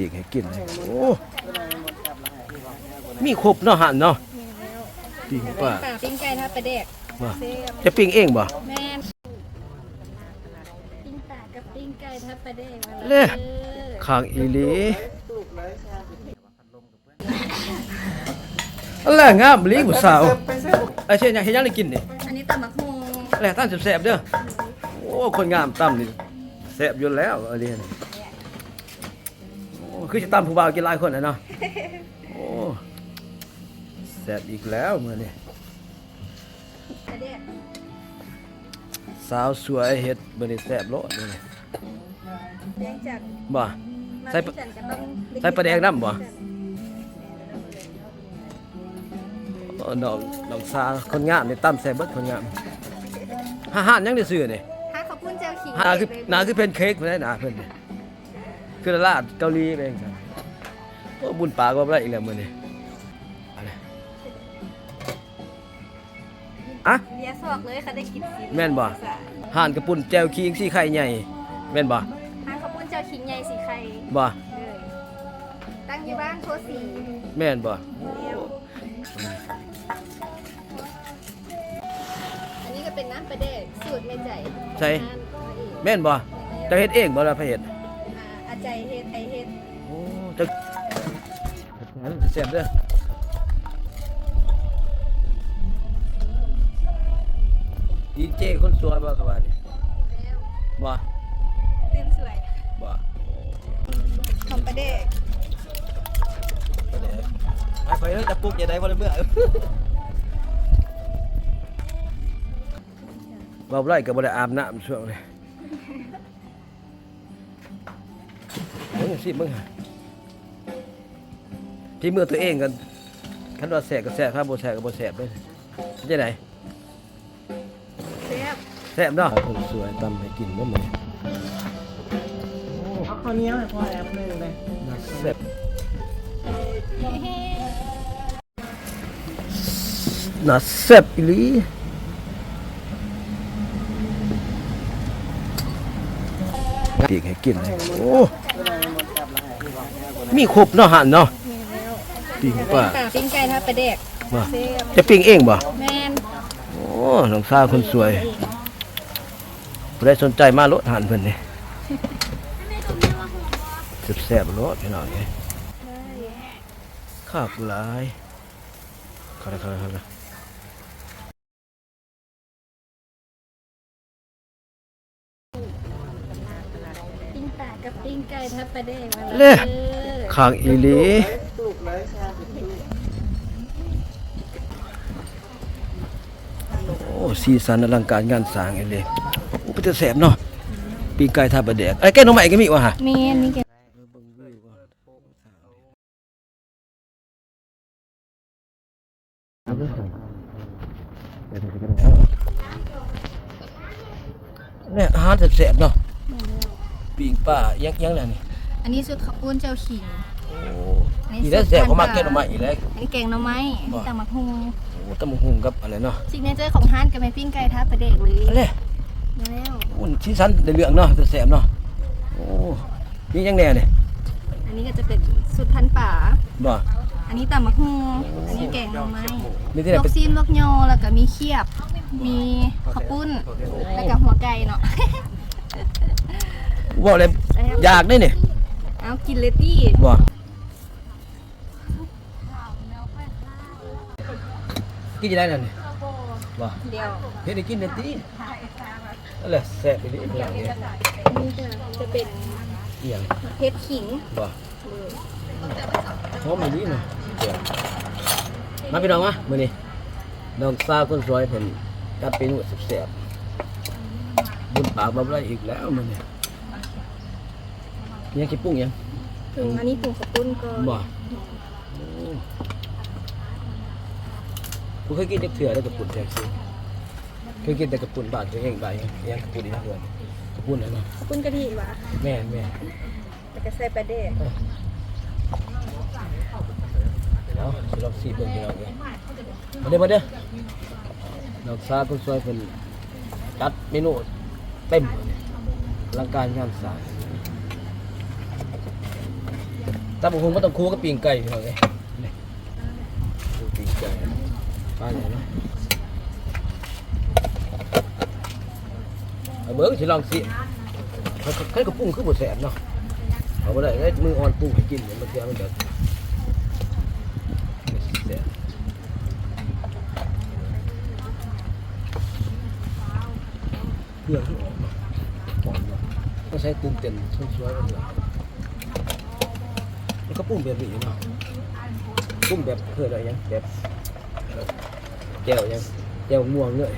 ปีกให้กินเลยโอ้มีครบเนาะหันเนาะปิ้งปลาปิ้งไก่ทอดปลาแดกว่าเซ่บจะปิ้งเองบ่แม่นปิ้งปลากับปิ้งไก่ทอดปลาแดกมาเล่ขางอีหลีอันแรกงามอีหลีผู้สาวไอ้เช่นหยังเฮ็ดหยังได้กินนี่อันนี้ตำมะฮุงแหละท่านแซ่บๆเด้อโอ้คนงามตำนี่แซ่บอยู่แล้วอันนี้นี่โอ้ คือจะตำผู้บ่าวกินหลายคนนะเนาะโอ้แซ่บอีกแล้วมื้อนี้ปลาแดกสาวสวยเฮ็ดมื้อนี้แซ่บโลดมื้อนี้แดงจัดบ่ มาใส่ปลาที่จันก็ต้องใส่ปลาแดกนำบ่ โอ้น้องน้องสาวคนงามนี่ตำแซ่บเบิดคนงามหาหานยังได้ซื้อนี่ถ้าเขาพูดเจ้าขิงหาคือหนาคือเป็นเค้กเพิ่นได้หนาเพิ่นนี่คือลาดเกาหลีไปเองครั บโอ้บุญปากว่าบ่ได้อีกแล้วมื้อนี้อะไรอะเลียซอกเลยเขาได้กินสิแม่นบ่ห่านกระปุ่นแจวคิงสีไข่ใหญ่แม่นบ่ถ้าเขาพูดเจ้าขิงใหญ่สีไข่บ่เลยตั้งอยู่บ้านโคสีแม่นบ่อันนี้ก็เป็นน้ำปลาแดกสูตรแม่ใจใช่ของร้านพ่อเอกแม่นบ่จะเฮ็ดเองบ่ล่ะพระเฮ็ดอ่าอาใจเฮ็ดไอเฮ็ดโอ้จะ เสียบเด้อดีเจคนสวยบ่ครับว่านี่แล้วบ่เต้นสวยบ่ทำปลาแดกไปเด้อไปเด้อจะปลุกอย่าได้บ่ได้เมื่อบ่าวไร่ก็บ่ได้อาบน้ำช่วงนี้เบิ่งสิเบิ่ง หาที่มือตัวเองกันคันว่าแสบก็แสบถ้าบ่แสบก็บ่แสบเด้อจะไหนแซ่บแซ่บเนาะคนสวยตำให้กินบ่มื้อเอาข้าวเหนียวให้พ่อแอปหนึ่งเลยแซ่บน่าแซ่บอีหลีปีกให้กินเลยโอ้มีครบเนาะหันเนาะ ปิ้งปลาปิ้งไก่ทอดปลาแดกว่าแซ่บจะปิ้งเองบ่แม่นโอ้น้องสาวคนสวยผู้ใดสนใจมารถหันเพิ่นนี่แซ่บๆรถพี่น้องเอ้ยข้าวกุหลายข้าวข้าวข้าวปิ้งปลากับปิ้งไก่ทอดปลาแดกมาเล่ออข้างอีหลี โอ้สีสันอลังการงานสร้างอีหลีโอ้เป็นแต่แซ่บเนาะปีกไก่ทาบะแดกไอ้ยแกงหน่อไม้ก็มีวะฮะแม่นนี่แกเนี่ยอาหารแซ่บๆเนาะปีกป้ายังยังแล้วนี่ อันนี้สุดข้าวปุ้นเจ้าขิงโอ้อันอีนี้แล้วแซ่บสุดเขามาพันแกงหน่อไม้อีแล้วอันนี้แกงหน่อไม้อันนี้ตำมะฮุงโอ้ตำบักหุ่งกับอะไรเนาะซิกเนเจอร์ของร้านกับแม่ปิ้งไก่ทอดปลาแดกเลยอะไรมาแล้วอุ่นที่สันได้เรื่องเนาะแซ่บๆเนาะโอ้นี่ยังแน่เนี่ยอันนี้ก็จะเป็นสุดพันป่าบ่อันนี้ตำมะฮุงอันนี้แกงหน่อไม้นี่ที่ไหนลวเป็กนซีนลวกยอแล้วก็มีเขียบ มีข้าวปุ้นแล้วก็หัวไก่เนาะว่าอะไรอยากได้นี่ เอากินเลยตี้บ่กินจะได้นั่นนี่บ่เดียวเฮ็ดให้กินได้ตินั่นแหละแซ่บไปดิเรื่องนี้นี่จะจะเป็นอีหยังเพชรขิงบ่หอมอีหลีเนาะเดี๋ยวมาพี่น้องมามื้อนี้น้องสาวคนสวยเพิ่นจัดเมนูแซ่บๆบุญปากบ่ได้อีกแล้วมื้อนี้ ยังสิปรุงหยังปรุงอันนี้ปรุงข้าวปุ้นก็บ่กูเคยกินจักเถื่อได้กับปุ่นแท็กซี่เคยกินแต่กับปุ่นบ้านตัวเองบ้านยังยังกับปุ่นอีกนะเพื่อนกับปุ่นอะไรเนาะข้าวปุ้นกะทิหวะแม่นแม่นแล้วก็ใส่ปลาแดกเนาะสิลองสีเบิ่งพี่น้องเอ้ยมาเด้อมาเด้อดอกซาคนสวยเพิ่นจัดเมนูเต็มอลังการงานสร้าง ตำบักหุ่งก็ต้องคู่กับปีงไก่พี่น้องเอ้ยนี่ปีงไก่ป้าเลยเนาะเอาเบิ้งสิลองสิเขาเขาก็ปรุงคือบ่แสบเนาะเอาบ่ได้เอ้มืออ่อนปรุงให้กินเนี่ยวมันเสียมันจะแสบเพื่อนที่ออกมาหอมเนาะก็ใช้ตื่นเต้นสวยๆกันเลย ก็ปรุงแบบนี้เนาะปรุงแบบเพื่ออะไรยังแบบแก้วยังแก้วม่วงเลย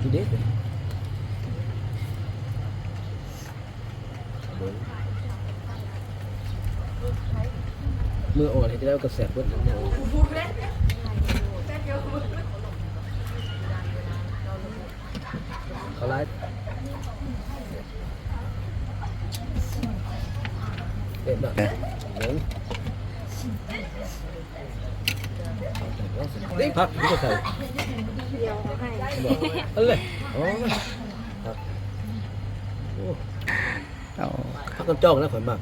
ทีเด็ดเมื่ออ่อนให้ได้กระแสบเบิ้ลมืออ่อนเขาไล่ เด็ดหน่อยหนึ่งนี่พักนี่ก็ใส่เดี๋ยวเอาให้บอกเอาเลยอ๋อครับโอ้ เอา พักกันจ้องนะข่อยม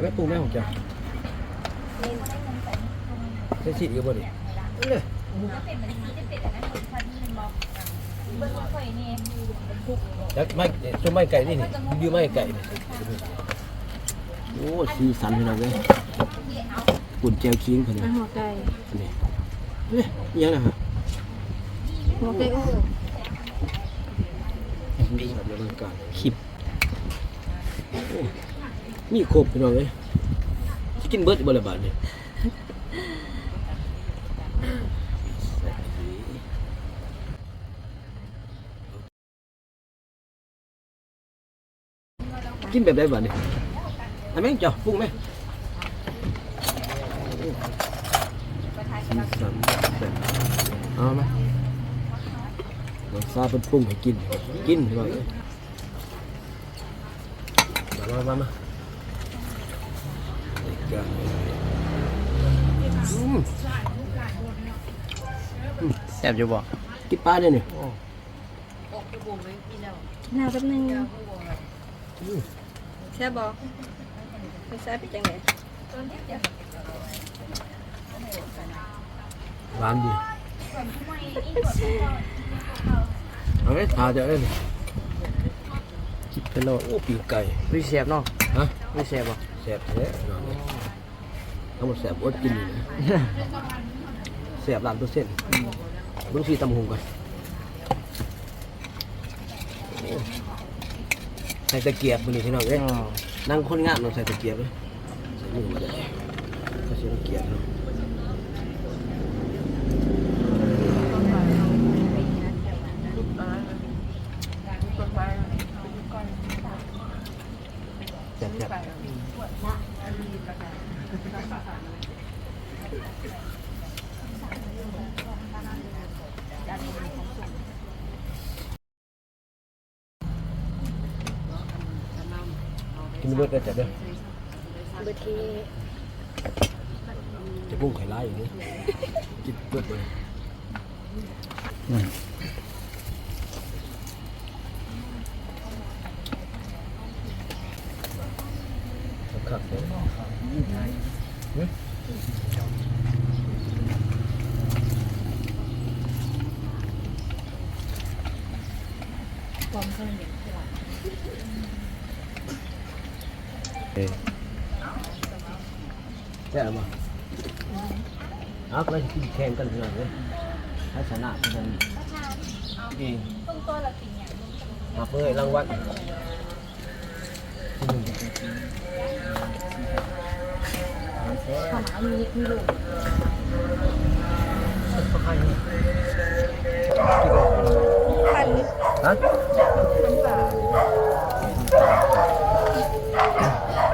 ากว่าโอ้ยเออพักกันจ้องมืออย่าฮุบเอาเลยนะมือฮุบเออแต่งนัวนวดโอเคเออเออลองไหมเอาใส่ย่อป่ะฮะไม่ปรุงแม่ของจ้าใช้ชีสเยอะบ่ดิเนี่ยจักไม่ชมไม่ไก่นี่นี่ยืมไม่ไก่นี่โอ้สีสันพี่น้องเลยปุ่นแจวคิงคนนี้หัวไก่อันนี้นี่ยังนะฮะหัวไก่โอ้มีบบในร่างคลิป มีครบพี่น้องเลยสิกินเบิร์ดบริบาลเนี่ยกินแบบได้บ้านี่อันแม่งจ้ะปรุงไหมสีสันแบบเอาไหมน้องซาเป็นปรุงให้กิน กินพี่น้องเอ้ยมามามา มาอืมแซ่บอยู่บ่กินปลาเนี่ยนี่หน้าแป๊บนึงแซ่บบ่ไม่แซ่บเป็นจังไดหวานดีเอาไว้ทาเดี๋ยวได้นี่คลิปไปโลดโอ้ปีกไก่วิแซ่บเนาะฮะวิแซ่บบ่แซ่บแท้นอนเลย ทั้งหมดแซ่บอดกินอยู่นะแซ่บล้านเปอร์เซ็นต์เบิ่งสีตำหงก่อนโอ้ใส่ตะเกียบมือนี่ที่น้องเอ้ยอ๋อนั่งคนงามเราใส่ตะเกียบเลยใส่มือมาเลยก็ใช้ตะเกียบเนาะ บิดได้แต่เด้อเบอร์ทีจะพุ่งไข่ไล่อย่างนี้กินเบิดเลยอืมขับเลยเอ๊ะแซ่บมั้ยเอาก็เลย กินแข่งกันเถอะเลยถ้าชนะกันเองมาเพื่อรางวัลขนา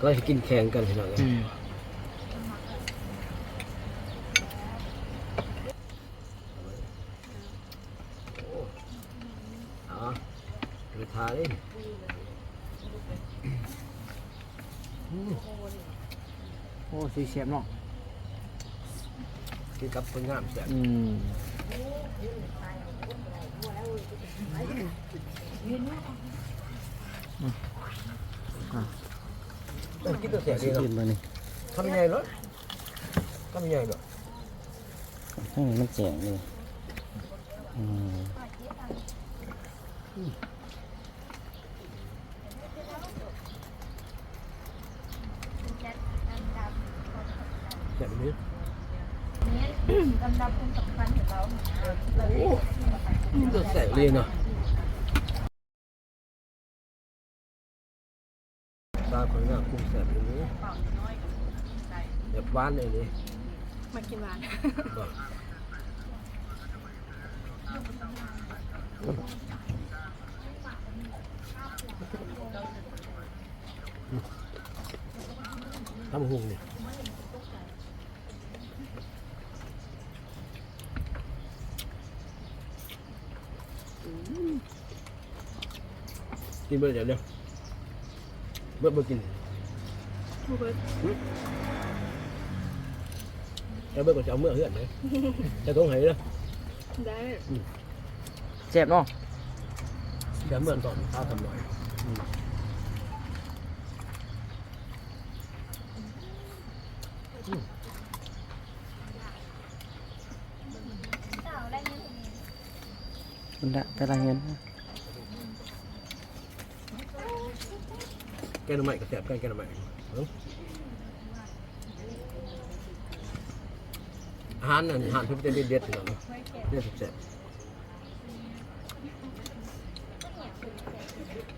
อ๋อก็จะกินแข่งกันทีหลังอืมอ๋อไปทานดิโอ้สีเสียบเนาะกินกับคนงามแซ่บอืม ต้องกินตัวแซ่บดีกินเนาะมานี่ทำยังไงเนาะทำยั ข้างนี้มันเจ๋งเลยอืมแซ่บนี้ลำดับความสบตาคนงามกุ้งแซ่บอย่างนี้แบบหวานเลยนี่มากินหวานทำหุ่งเนี่ยกินเบอร์เดี๋ยวเดี๋ยว เบอร์เบอร์กินทูเบิร์ดแล้วเบอร์ก็จะเอาเมื่อเหือนเลยจะต้องให้เลยได้เจ็บเนาะจะเมื่อก่อนข้าวทำหน่อยอืมมันละแต่ละเงินแก งหน่อไม้กับแสบกันแกงหน่อไม้เอ้าอาหารนั่นอาหารที่เป็นเด็ดๆถึงเนาะเนี่ยแสบๆ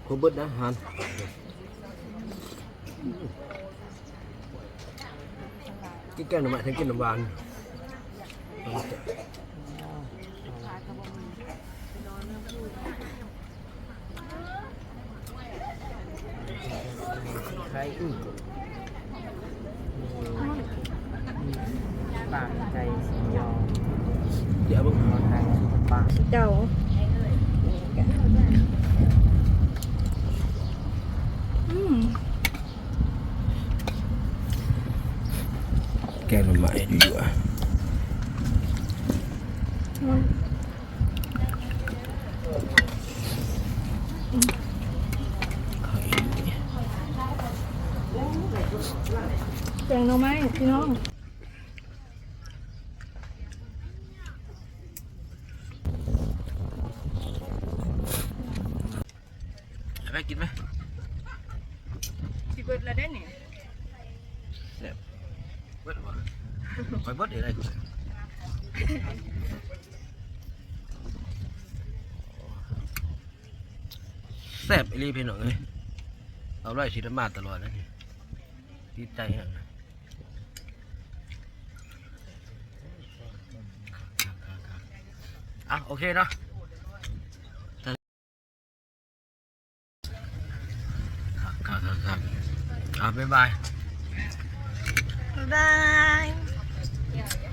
ครบเบิดนะอาหารกินแกงหน่อไม้ทั้งกินน้ำหวาน เอาแซ่บใครอืมปากใจสียอเดี๋ยวมึงไทยปากเจ้าอืมแกงหน่อไม้อยู่อะ แจงเราไหมพี่น้องไปกินไหมสิเบิร์ดแล้วได้เนี่ยเบิดบ่ไปเบิดอะไรกูแซ่บอีหลีพี่น้องเอ้ยเอาไว้สิได้มาตลอดนะนี่ ดีใจฮะอะโอเคเนาะครับครับครับอะบ๊ายบาย บ๊ายบาย